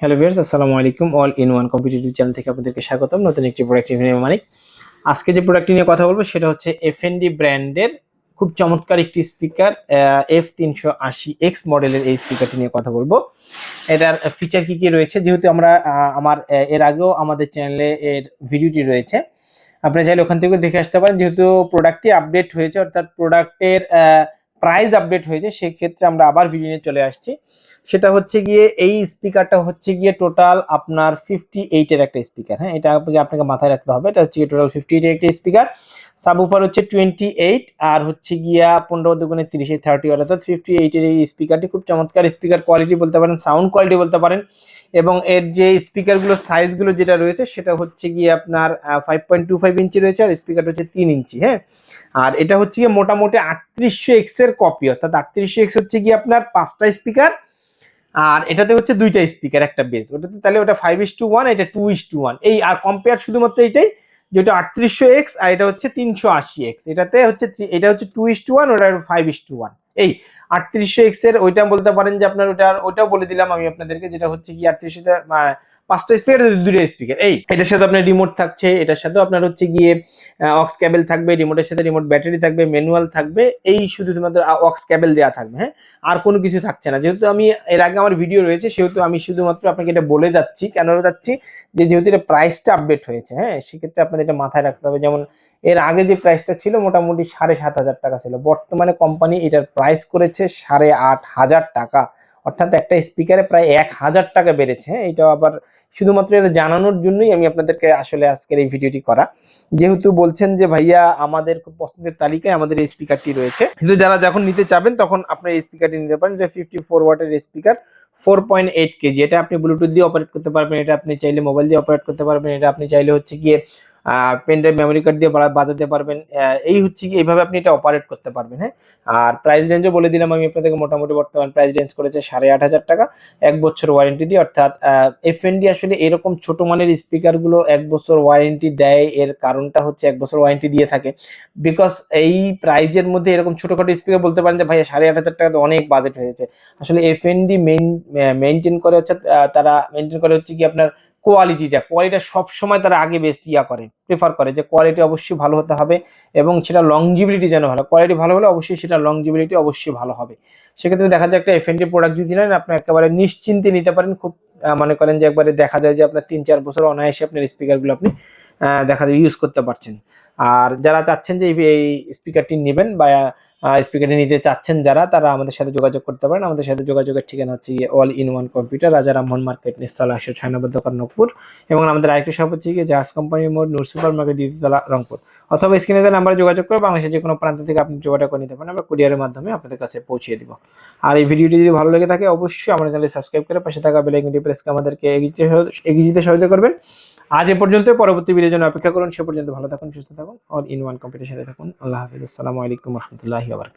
Hello viewers, আসসালামু আলাইকুম। All in one competitive channel থেকে আপনাদেরকে স্বাগতম। নতুন একটি প্রোডাক্ট রিভিউ মানিক। আজকে যে প্রোডাক্টটি নিয়ে কথা বলব, সেটা হচ্ছে এফএনডি ব্র্যান্ডের খুব চমৎকার একটি স্পিকার এফ তিনশো আশি এক্স মডেলের এই স্পিকারটি নিয়ে কথা বলব। এটার ফিচার কি কি রয়েছে? যেহেতু আমরা আমার এর আগেও আমাদের চ্যানেলে এর ভিডিওটি রয়েছে। আপনারা চাইলে ওখান থেকে দেখে আসতে পারেন। যেহেতু প্রোডাক্টটি আপডেট হয়েছে, অর্থাৎ প্রোডাক্টের প্রাইস আপডেট হয়েছে, সেক্ষেত্রে আমরা আবার ভিডিও নিয়ে চলে আসছি। সেটা হচ্ছে গিয়ে এই স্পিকারটা হচ্ছে গিয়ে টোটাল আপনার ফিফটি এইটের একটা স্পিকার হ্যাঁ? এটা আপনাকে মাথায় রাখতে হবে। এটা হচ্ছে টোটাল ফিফটি এইটের একটা স্পিকার সাবউফার হচ্ছে টোয়েন্টি এইট আর হচ্ছে গিয়া পনেরো দুগুণে তিরিশে থার্টি অর্থাৎ ফিফটি এইটের এই স্পিকারটি খুব চমৎকার স্পিকার কোয়ালিটি বলতে পারেন সাউন্ড কোয়ালিটি বলতে পারেন, এবং এর যে স্পিকারগুলো সাইজগুলো যেটা রয়েছে, সেটা হচ্ছে গিয়ে আপনার five point two five inch রয়েছে, আর স্পিকারটা হচ্ছে তিন ইঞ্চি হ্যাঁ? আর এটা হচ্ছে গিয়ে মোটামুটি আটত্রিশশো এক্সের কপি অর্থাৎ আটত্রিশশো এক্স হচ্ছে গিয়ে আপনার পাঁচটা স্পিকার আর এটাতে হচ্ছে দুইটা স্পিকার একটা বেস ওটাতে তাহলে ওটা ফাইভ ইস টু ওয়ান এটা টু ইস টু ওয়ান এই আর কম্পেয়ার শুধুমাত্র এইটাই যেটা আটত্রিশশো এক্স আর এটা হচ্ছে তিনশো আশি এক্স। এটাতে হচ্ছে এটা হচ্ছে টু ইস টু ওয়ান ওটা ফাইভ ইস টু ওয়ান এই আটত্রিশশো এক্সের ওইটা বলতে পারেন যে আপনার ওটা ওটাও বলে দিলাম আমি আপনাদেরকে, যেটা হচ্ছে কি আটত্রিশশো পাঁচটা স্পিকার দুটো স্পিকার এই, এটার সাথে আপনার রিমোট থাকছে, এটার সাথেও আপনার হচ্ছে গিয়ে অক্স ক্যাবেল থাকবে রিমোটের সাথে রিমোট ব্যাটারি থাকবে ম্যানুয়াল থাকবে, এই শুধু তোমাদের অক্স ক্যাবেল দেওয়া থাকবে হ্যাঁ? আর কোনো কিছু থাকছে না। যেহেতু আমি, এর আগে আমার ভিডিও রয়েছে, সেহেতু আমি শুধুমাত্র আপনাকে এটা বলে যাচ্ছি, কেন যাচ্ছি? যে যেহেতু এটা প্রাইসটা আপডেট হয়েছে হ্যাঁ? সেক্ষেত্রে আপনাদের এটা মাথায় রাখতে হবে। যেমন, এর আগে যে প্রাইসটা ছিল মোটামুটি সাড়ে সাত হাজার টাকা ছিল। বর্তমানে কোম্পানি এটার প্রাইস করেছে সাড়ে আট হাজার টাকা। অর্থাৎ একটা স্পিকারে প্রায় এক হাজার টাকা বেড়েছে হ্যাঁ? এটা আবার শুধুমাত্র এটা জানানোর জন্যই আমি আপনাদেরকে আসলে আজকের এই ভিডিওটি করা। যেহেতু বলছেন যে, ভাইয়া, আমাদের খুব পছন্দের তালিকায় আমাদের এই স্পিকারটি রয়েছে। কিন্তু যারা যখন নিতে চাবেন, তখন আপনার এই স্পিকারটি নিতে পারেন। এটা ফিফটি ফোর ওয়াটের speaker four point eight KG এটা আপনি ব্লুটুথ দিয়ে অপারেট করতে পারবেন, এটা আপনি চাইলে মোবাইল দিয়ে অপারেট করতে পারবেন, এটা আপনি চাইলে হচ্ছে গিয়ে পেন ড্রাইভ মেমোরি কার্ড দিয়ে বাজাতে পারবেন। এই হচ্ছে কি, এইভাবে আপনি এটা অপারেট করতে পারবেন হ্যাঁ? আর প্রাইস রেঞ্জও বলে দিলাম আমি আপনাদেরকে, মোটামুটি বর্তমান প্রাইস রেঞ্জ করেছে সাড়ে আট হাজার টাকা, এক বছর ওয়ারেন্টি দিয়ে। অর্থাৎ এফ আসলে এরকম ছোট মানের স্পিকারগুলো এক বছর ওয়ারেন্টি দেয়, এর কারণটা হচ্ছে এক বছর ওয়ারেন্টি দিয়ে থাকে। বিকজ এই প্রাইজের মধ্যে এরকম ছোটোখাটো স্পিকার বলতে পারেন যে ভাই সাড়ে আট হাজার টাকা তো অনেক বাজেট হয়েছে। আসলে এফ এন ডি মেনটেন করে হচ্ছে তারা মেনটেন করে হচ্ছে কি আপনার কোয়ালিটিটা কোয়ালিটা সবসময় তারা আগে বেস্ট ইয়া করে প্রেফার করে যে কোয়ালিটি অবশ্যই ভালো হতে হবে এবং সেটা লংজিবিলিটি যেন ভালো কোয়ালিটি ভালো হলে অবশ্যই সেটা লংজিবিলিটি অবশ্যই ভালো হবে। সেক্ষেত্রে দেখা যায় একটা এফএনডি প্রোডাক্ট যদি নেন, আপনি একেবারে নিশ্চিন্তে নিতে পারেন, খুব মনে করেন যে একবারে দেখা যায় যে আপনার তিন চার বছর অনায়াসে আপনার স্পিকারগুলো আপনি দেখা যায় ইউজ করতে পারছেন। আর যারা চাচ্ছেন যে এই- এই স্পিকারটি নেবেন বা স্পিকারটি নিতে চাচ্ছেন যারা, তারা আমাদের সাথে যোগাযোগ করতে পারেন। আমাদের সাথে যোগাযোগের ঠিকানা হচ্ছে গিয়ে অল ইন ওয়ান কম্পিউটার রাজা রামমোহন মার্কেট নিস্তলা একশো ছয় নম্বর দোকান নকপুর এবং আমাদের আরেকটি শপ হচ্ছে গিয়ে জাহাজ কোম্পানি মোড় নূর সুপার মার্কেট দ্বিতীয়তলা রংপুর। অথবা স্ক্রিনে নাম্বারে যোগাযোগ করে বাংলাদেশের যে কোনো প্রান্ত থেকে আপনি যোগাযোগ করে নিতে পারেন। আমরা কুরিয়ারের মাধ্যমে আপনাদের কাছে পৌঁছিয়ে দিব। আর এই ভিডিওটি যদি ভালো লেগে থাকে, অবশ্যই আমাদের চ্যানেল সাবস্ক্রাইব করে পাশে থাকা বেলাইকনটি প্রেস করে আমাদেরকে এগিয়ে যেতে সহ- এগিয়ে যেতে সহায়তা করবেন। আজ এ পর্যন্ত পরবর্তী ভিডিওর জন্য অপেক্ষা করুন। সে পর্যন্ত ভালো থাকুন, সুস্থ থাকুন। অল ইন ওয়ান কম্পিউটার সাথে থাকুন। আল্লাহ হাফিজ। আসসালামু আলাইকুম রহমতুল্লাহি আবার